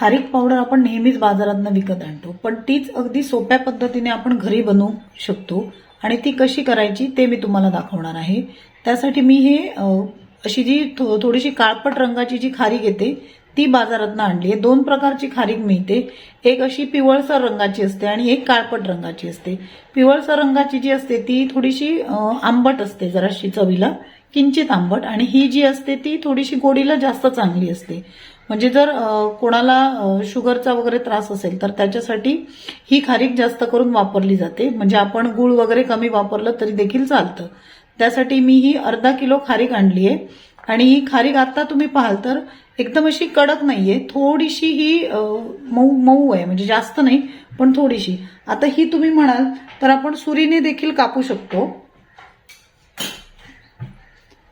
खारीक पावडर आपण नेहमीच बाजारातनं विकत आणतो. पण तीच अगदी सोप्या पद्धतीने आपण घरी बनवू शकतो आणि ती कशी करायची ते मी तुम्हाला दाखवणार आहे. त्यासाठी मी हे अशी जी थो- थोडीशी काळपट रंगाची जी खारीक येते ती बाजारातनं आणली आहे. दोन प्रकारची खारीक मिळते. एक अशी पिवळसर रंगाची असते आणि एक काळपट रंगाची असते. पिवळसर रंगाची जी असते ती थोडीशी आंबट असते जराशी चवीला किंचित आंबट. आणि ही जी असते ती थोडीशी गोडीला जास्त चांगली असते. म्हणजे जर कोणाला शुगरचा वगैरे त्रास असेल तर त्याच्यासाठी ही खारीक जास्त करून वापरली जाते. म्हणजे आपण गुळ वगैरे कमी वापरलं तरी देखील चालतं. त्यासाठी मी ही अर्धा किलो खारीक आणली आहे. आणि ही खारीक आता तुम्ही पाहाल तर एकदम अशी कडक नाहीये. थोडीशी ही मऊ मऊ आहे. म्हणजे जास्त नाही पण थोडीशी. आता ही तुम्ही म्हणाल तर आपण सुरीने देखील कापू शकतो.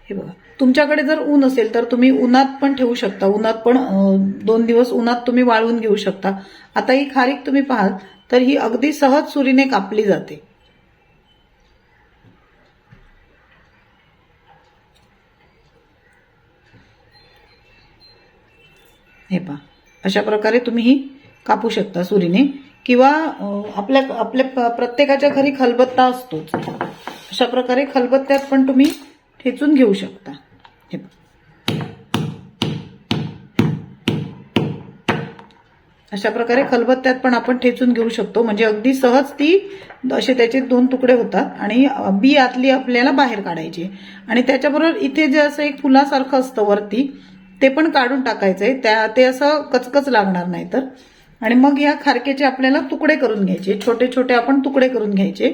हे बघा. तुमच्याकडे जर ऊन असेल तर तुम्ही उन्हात पण ठेवू शकता. उन्हात पण दोन दिवस उन्हात तुम्ही वाळवून घेऊ शकता. आता ही खारीक तुम्ही पाहाल तर ही अगदी सहज सुरीने कापली जाते. हे पहा. अशा प्रकारे तुम्ही ही कापू शकता सुरीने. किंवा आपल्या आपल्या प्रत्येकाच्या घरी खलबत्ता असतोच. अशा प्रकारे खलबत्त्यात पण तुम्ही ठेचून घेऊ शकता. हे अशा प्रकारे खलबत्त्यात पण आपण ठेचून घेऊ शकतो. म्हणजे अगदी सहज ती असे त्याचे दोन तुकडे होतात आणि बी आतली आपल्याला बाहेर काढायची आणि त्याच्याबरोबर इथे जे असं एक फुलासारखं असतं वरती ते पण काढून टाकायचंय. त्या ते असं कचकच लागणार नाही तर. आणि मग या खारकेचे आपल्याला तुकडे करून घ्यायचे. छोटे छोटे आपण तुकडे करून घ्यायचे.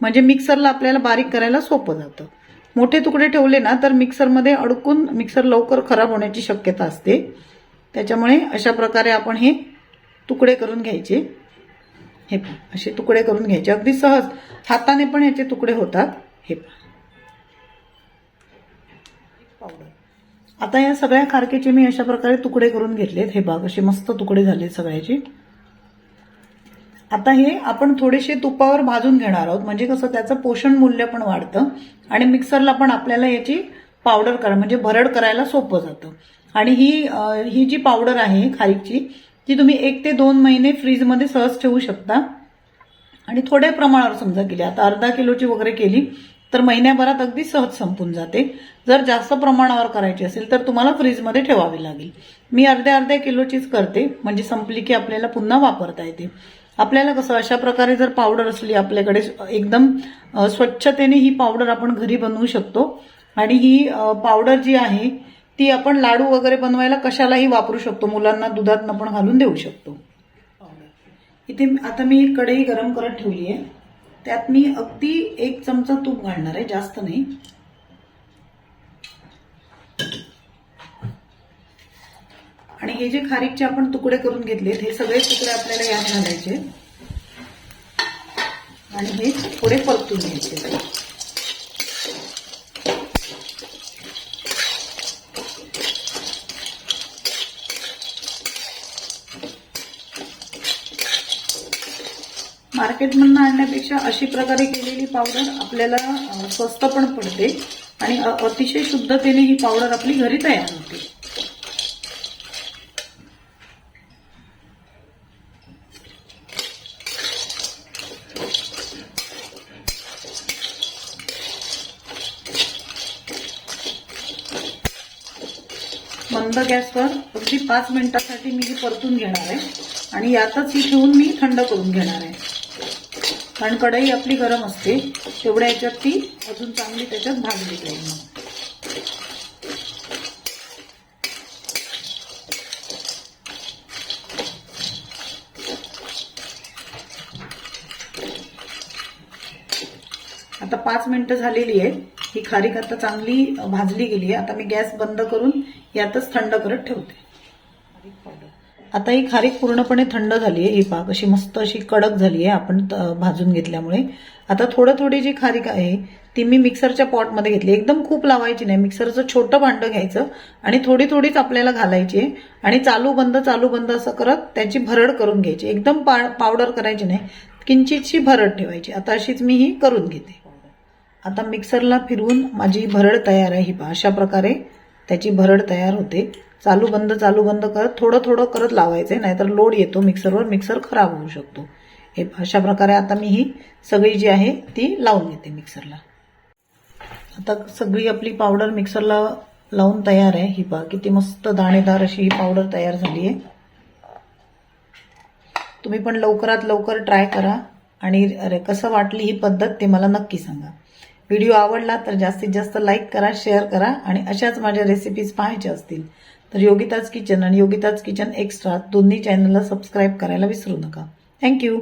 म्हणजे मिक्सरला आपल्याला बारीक करायला सोपं जातं. मोठे तुकडे ठेवले ना तर मिक्सरमध्ये अडकून मिक्सर लवकर खराब होण्याची शक्यता असते. त्याच्यामुळे अशा प्रकारे आपण हे तुकडे करून घ्यायचे. हे पहा असे तुकडे करून घ्यायचे. अगदी सहज हाताने पण याचे तुकडे होतात. हे पहा. पावडर आता या सगळ्या खारकेचे मी अशा प्रकारे तुकडे करून घेतलेत. हे बाग असे मस्त तुकडे झाले सगळ्याचे. आता हे आपण थोडेसे तुपावर भाजून घेणार आहोत. म्हणजे कसं त्याचं पोषण मूल्य पण वाढतं आणि मिक्सरला पण आपल्याला याची पावडर करा म्हणजे भरड करायला सोपं जातं. आणि ही ही जी पावडर आहे खारीकची ती तुम्ही एक ते दोन महिने फ्रीजमध्ये सहज ठेवू शकता. आणि थोड्या प्रमाणावर समजा केली आता अर्धा किलोची वगैरे केली तर महिन्याभरात अगदी सहज संपून जाते. जर जास्त प्रमाणावर करायची असेल तर तुम्हाला फ्रीजमध्ये ठेवावी लागेल. मी अर्ध्या अर्ध्या किलोचीच करते म्हणजे संपली की आपल्याला पुन्हा वापरता येते. आपल्याला कसं अशा प्रकारे जर पावडर असली आपल्याकडे एकदम स्वच्छतेने ही पावडर आपण घरी बनवू शकतो. आणि ही पावडर जी आहे ती आपण लाडू वगैरे बनवायला कशालाही वापरू शकतो. मुलांना दुधातनं पण घालून देऊ शकतो. इथे आता मी एक कढई गरम करत ठेवली आहे त्यात मी अगदी एक चमचा तूप घालणार आहे जास्त नाही. आणि हे जे खारीकचे आपण तुकडे करून घेतलेत हे सगळे तुकडे आपल्याला यात घालायचे. आणि हे थोडे परतून घ्यायचे. मार्केटमधनं आणण्यापेक्षा अशी प्रकारे केलेली पावडर आपल्याला स्वस्त पण पडते आणि अतिशय शुद्धतेने ही पावडर आपली घरी तयार होते. मंद गॅसवर अगदी पाच मिनिटासाठी मी ही परतून घेणार आहे. आणि यातच ही ठेवून मी थंड करून घेणार आहे. कारण कढई आपली गरम असते तेवढ्या याच्यात ती अजून चांगली त्याच्यात भाजली जाईल. पाच मिनिटं झालेली आहे ही खारीक आता चांगली भाजली गेली आहे. आता मी गॅस बंद करून यातच थंड करत ठेवते. आता ही खारीक पूर्णपणे थंड झाली आहे. ही पाक अशी मस्त अशी कडक झाली आहे. आपण त- भाजून घेतल्यामुळे. आता थोडं थोडी जी खारीक आहे ती मी मिक्सरच्या पॉटमध्ये घेतली. एकदम खूप लावायची नाही. मिक्सरचं छोटं भांडं घ्यायचं आणि थोडी थोडीच आपल्याला घालायची आणि चालू बंद चालू बंद असं करत त्याची भरड करून घ्यायची. एकदम पा- पावडर करायची नाही. किंचितशी भरड ठेवायची. आता अशीच मी ही करून घेते. आता मिक्सरला फिरवून माझी भरड तयार आहे ही पहा. अशा प्रकारे त्याची भरड तयार होते. चालू बंद चालू बंद करत थोडं थोडं करत लावायचं आहे नाहीतर लोड येतो मिक्सरवर मिक्सर खराब होऊ शकतो. हे अशा प्रकारे आता मी ही सगळी जी आहे ती लावून घेते मिक्सरला. आता सगळी आपली पावडर मिक्सरला लावून तयार आहे. ही पहा किती मस्त दाणेदार अशी ही पावडर तयार झाली आहे. तुम्ही पण लवकरात लवकर ट्राय करा आणि अरे कसं वाटली ही पद्धत ते मला नक्की सांगा. व्हिडिओ आवडला तर जास्तीत जास्त लाईक करा शेअर करा आणि अशाच माझ्या रेसिपीज पाहायच्या असतील तर योगिताज किचन आणि योगिताज किचन एक्स्ट्रा दोन्ही चॅनलला सबस्क्राईब करायला विसरू नका. थँक्यू